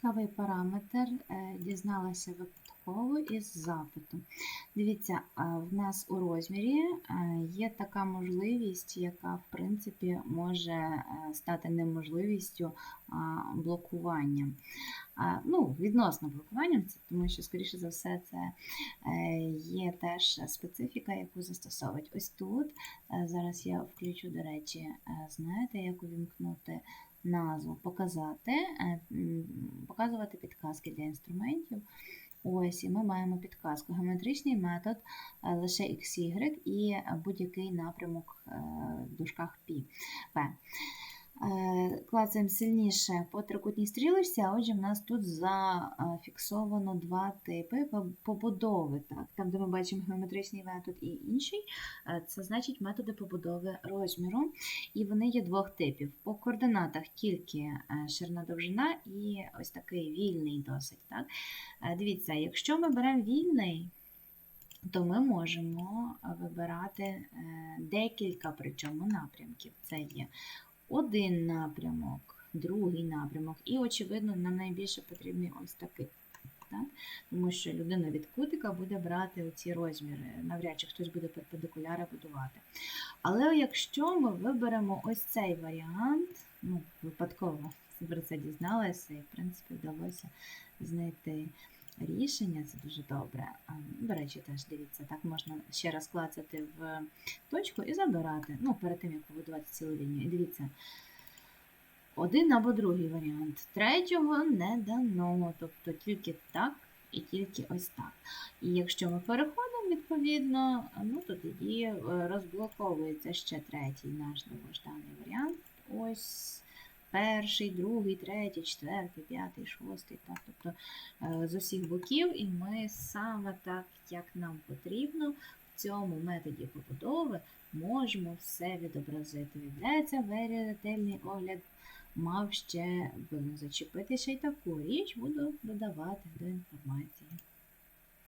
цікавий параметр, е, дізналася випадково із запиту. Дивіться, в нас у розмірі е, є така можливість, яка, в принципі, може е, стати неможливістю блокування. Ну, відносно блокуванням, тому що, скоріше за все, це є теж специфіка, яку застосовують. Ось тут зараз я включу, до речі, знаєте, як увімкнути назву, показати, показувати підказки для інструментів. Ось, і ми маємо підказку. Геометричний метод е, лише XY і будь-який напрямок е, в дужках π. Е, Клацаємо сильніше по трикутній стрілочці, а отже, в нас тут зафіксовано два типи побудови. Так? Там, де ми бачимо геометричний метод і інший, е, це значить методи побудови розміру. І вони є двох типів. По координатах тільки е, ширина довжина і ось такий вільний досить. Так? Дивіться, якщо ми беремо вільний, то ми можемо вибирати декілька причому напрямків. Це є один напрямок, другий напрямок, і, очевидно, нам найбільше потрібний ось такий. Так? Тому що людина від кутика буде брати оці розміри, навряд чи хтось буде перпендикуляри будувати. Але якщо ми виберемо ось цей варіант, ну, випадково про це дізналася, і, в принципі, вдалося знайти рішення, це дуже добре. До речі, теж дивіться, так можна ще раз клацати в точку і забирати, ну, перед тим, як побудувати цілу лінію. І дивіться, один або другий варіант. Третього не дано, тобто тільки так і тільки ось так. І якщо ми переходимо, відповідно, ну, то тоді е, розблоковується ще третій наш довгожданий варіант. Ось перший, другий, третій, четвертий, п'ятий, шостий. Так, тобто е, з усіх боків, і ми саме так, як нам потрібно, в цьому методі побудови можемо все відобразити. Виявляється, very ретельний огляд мав ще зачепити ще й таку річ, буду додавати до інформації.